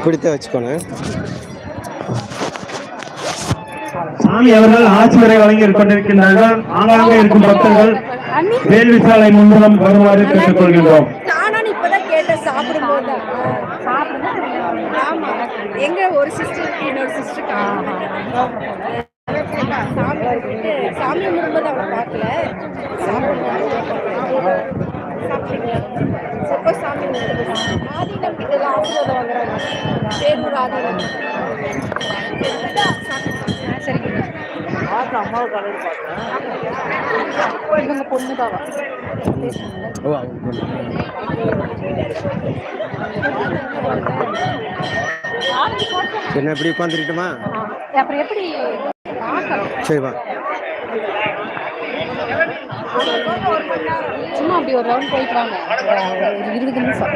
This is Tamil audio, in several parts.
இப்படித்தான் வச்சுக்கோணும் சாமி அவர்கள் வரை வழங்கி கொண்டிருக்கின்றார்கள். ஆங்காங்கே இருக்கும் பக்தர்கள் வேள்வி சாலை முன்புறம் வருமாறு கேட்டுக்கொள்கின்றோம். எங்க ஒரு சிஸ்டர் இன்னொரு சிஸ்டர் சாமி கும்பிடும்போது அவளை பார்க்கல. எப்போ சாமி? ஆதீனம் கிட்ட ஆசீர்வாதம் வாங்குறாங்க பேரூர் ஆதீனம் சரிங்க இவங்க பொண்ணு தாவா ஓ அவங்க பொண்ணு. என்ன இப்படி உட்காந்துருட்டுமா அப்புறம் எப்படி பார்க்கணும் சரி வா அப்படி ஒரு ரவுண்ட் போயிட்டு வாங்க. ஒரு இருபது நிமிஷம்.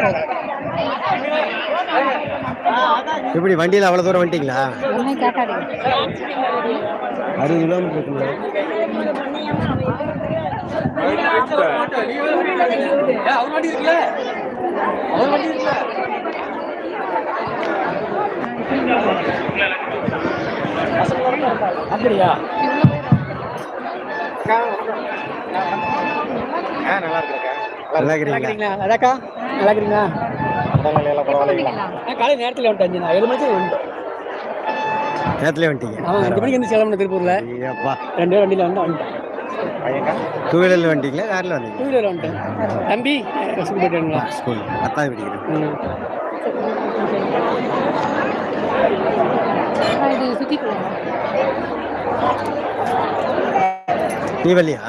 எப்படி வண்டியில் அவ்வளோ தூரம் வந்துட்டீங்களா? ஒன்றும் கேட்டாடுங்க அறுபது கிலோமீட்டர் இருக்குங்களா அப்படியா? நல்லா இருக்கிறீங்களா? அதாக்கா நல்லா இருக்கிறீங்களா? காலை நேரத்தில் வந்துட்டேன் ஏழு மணிக்கு வந்துட்டேன் நேரத்துல வந்துட்டீங்க? அவன் அஞ்சு மணிக்கு வந்து கிளம்புன திருப்பூர்ல. ரெண்டு வண்டியில் வந்து வந்துட்டேன் டூ வீலரில் வந்துட்டீங்களா? காரில் வந்தீங்க டூ வீலர் வந்துட்டேன். தம்பி ஸ்கூல் போயிட்டுங்களா ஸ்கூல். பத்தாவது படிக்கிறேன். ஆ, நீ வரலையா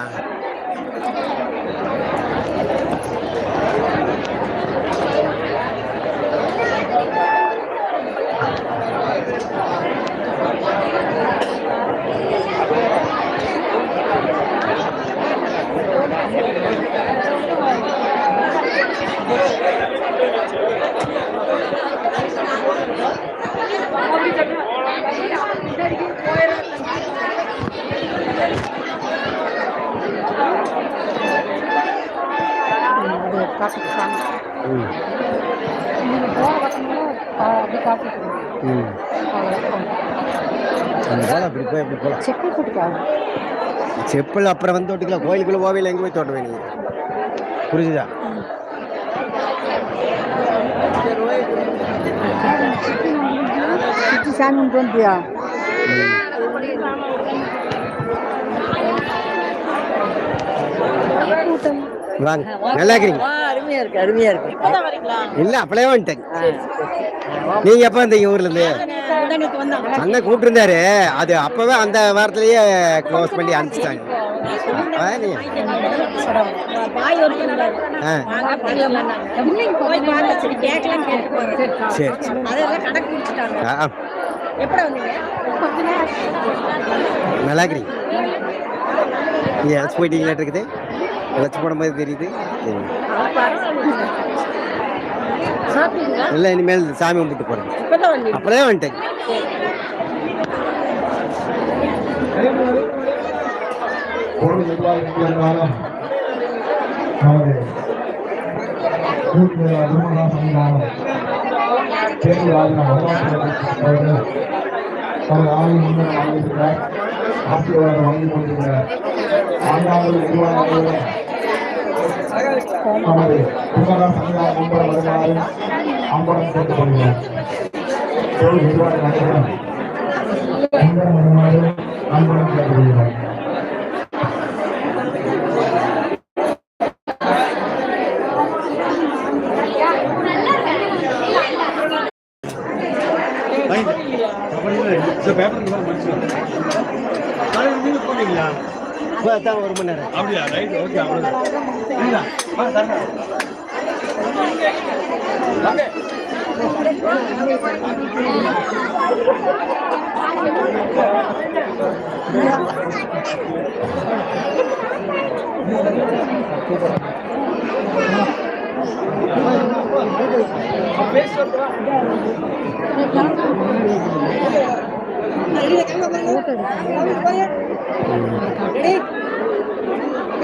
அப்படி அப்படி போய் அப்படி போகலாம் செக்கு கொடுக்கா செப்பல் அப்புறம் வந்து தொட்டுக்கலாம் கோயிலுக்குள்ள போவையில் எங்கே போய் தோட்ட வேணும் புரிஞ்சுதா? சாமி கும்பிட்டு வந்துட்டியா வாங்க. நல்லா இருக்கிறீங்க. அருமையா இருக்கு அருமையா இருக்கு. இப்பதான் வரீங்களா? இல்லை அப்பளே வந்துட்டேன். நீங்க எப்போ வந்தீங்க ஊர்ல இருந்து அண்ணன் கூப்பிட்டுருந்தாரு. அது அப்பவே அந்த வாரத்திலேயே க்ளோஸ் பண்ணி அனுப்பிச்சிட்டாங்க. சரி சரி எப்படி வந்தீங்க? கொஞ்ச நேரம் நல்லா இருக்கிறீங்க நீங்கள் ஏதாச்சும் போயிட்டீங்களா இருக்குது? ஏதாச்சும் போன மாதிரி தெரியுது. இல்லை இனிமேல் சாமி கும்பிட்டு போகிறேன் அப்பளே வந்துட்டேன். கோவில் தமது ஆய்வு முன்னர் வழங்கியிருக்கிறார் ஆசீர்வாதம் வழங்கி கொண்டிருக்கிறார் ஆண்டாவது நிர்வாகங்களுடன் நமது திருமண சன்னிதானம் வருமாறு நிர்வாக வருமாறு தான் ஒரு மணி நேரம். அப்படியா? ரைட் ஓகே அவ்வளோதான்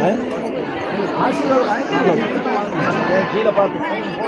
哎，你咋知道？你咋知？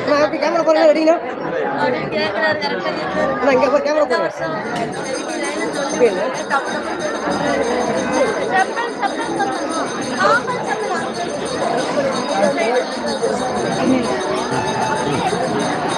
இன்னைக்கு கேமரா பாருங்க ரெடிங்கண்ணா இங்க பாரு கேமரா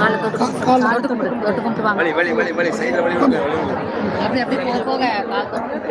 காலை தொட்டு கும்பிடு தொட்டு கும்பிட்டு வாங்க. சைடில். அப்படி அப்படி போக போக கால் தொட்டு.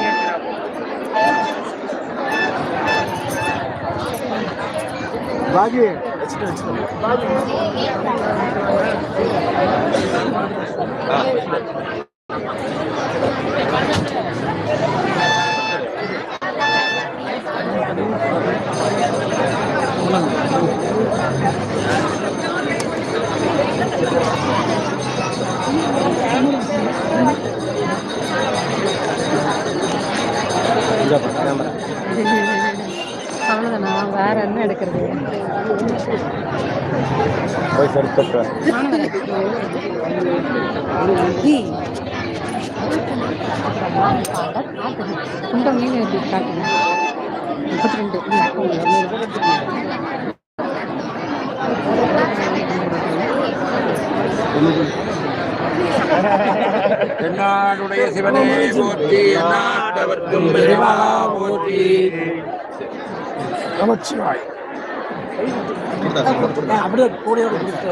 Bagi. Jangan, jangan. வேற என்ன எடுக்கிறது? போய் சரி தட்டு இந்த மீன் எப்படி காட்டுங்க முப்பத்தி ரெண்டு தென்னாடுடைய சிவனே போற்றி இறைவா போற்றி. நமச்சிவாய் அப்படியே கூடையோட கூடையோட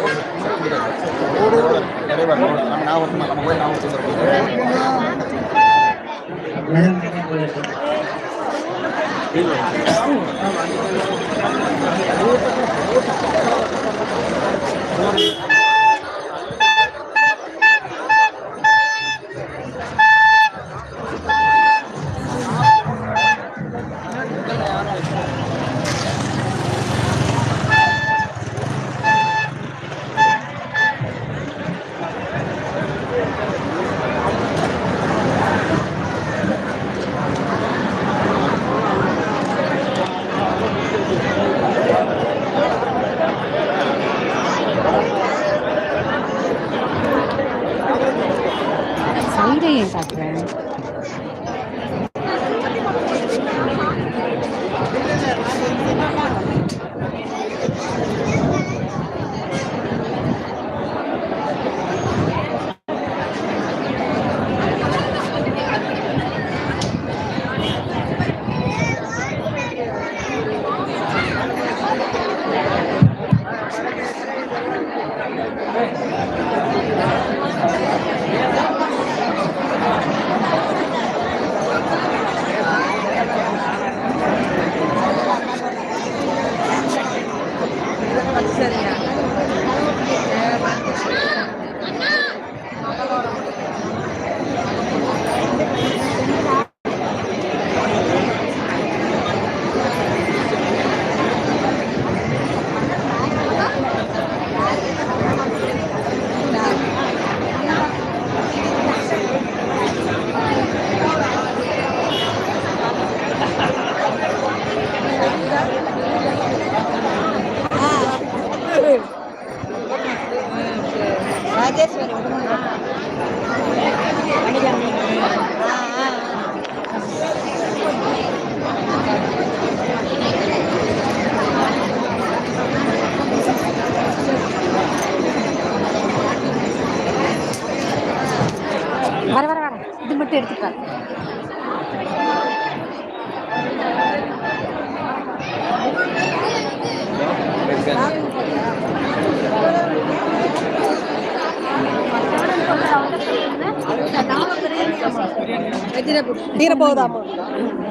தீர போகுதா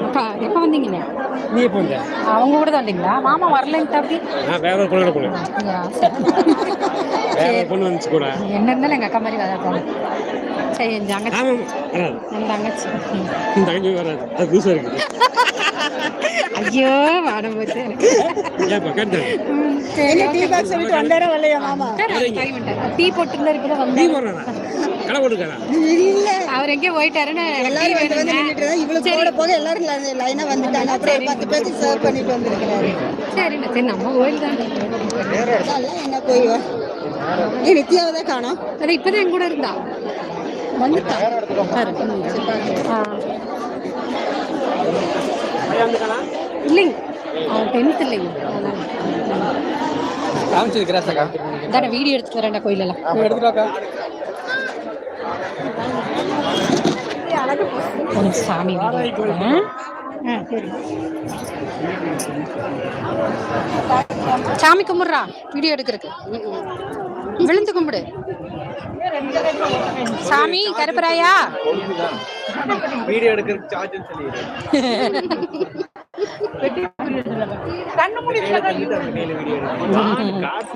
அப்பா எப்போ வந்தீங்கண்ணே நீ எப்போ வந்த? அவங்க கூட தான் வந்தீங்களா? மாமா வரலன்ட்டு அப்படி நான் வேற ஒரு பொண்ணு போனேன். வேற ஒரு பொண்ணு வந்துச்சு கூட. என்ன இருந்தாலும் எங்கள் அக்கா மாதிரி வராது? சரி என் தங்கச்சி. என் தங்கச்சி ம். இந்த தங்கச்சி வராது அது புதுசாக இருக்குது ஐயோ வாடம் போச்சு ஏன்ப்பா கேட்டேன் ம், சரி, டீ okay. பாக்ஸ் விட்டு வந்தாரா வரலையா மாமா? சரி, சரி, வந்துட்டாரு. டீ போட்டுருந்தா இப்பதான் நீ வந்தேன் போடுறா கடை போட்டுக்காரா இல்ல. அவர் எங்கேயோ போயிட்டாருன்னு போக எல்லாரும் லைனா வந்துட்டாங்க. அப்புறம் பத்து பேருக்கு சர்வ் பண்ணிட்டு வந்திருக்கிறாரு. சரிண்ணா சரி நம்ம கோயில் தான். என்ன போய் வா. ஏ நித்யாவை தான் காணோம். அது இப்பதான் என் கூட இருந்தா. இல்லைங்க. அவன் டென்த் இல்லைங்க. கிராஸாக்கா இதான வீடியோ எடுத்துட்டு வரேன்டா கோயிலெல்லாம். எடுத்துட்டாக்கா ஒரு சாமி. சாமி கும்பிடுறா. வீடியோ எடுக்கிறதுக்கு. விழுந்து கும்பிடு. சாமி கருப்பராயா? வீடியோ எடுக்கிறதுக்கு சார்ஜ்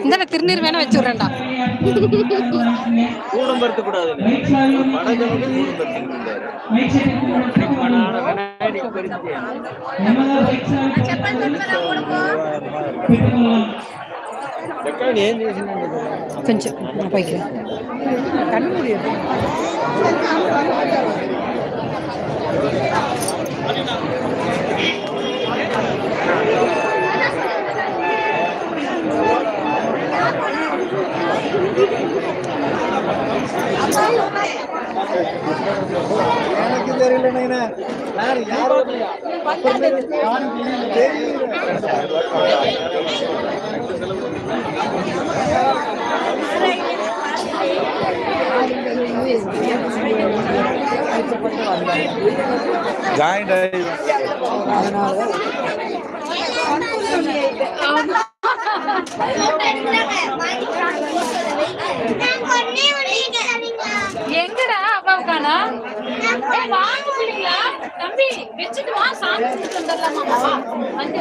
இந்த திருநீர் வேணா வச்சு விடுறேன்டா கூடம் பருத்த கூடாது கொஞ்சம் நான் போய்க்கிறேன். எனக்கு தெரியல நான். யாரும் ஜாயிண்ட் ஆகி எங்கடா அப்பாவுக்கானா வாங்க முடியல தம்பி வச்சுட்டு வா சாமி கும்பிட்டு வந்துடலாமா வா. வந்து.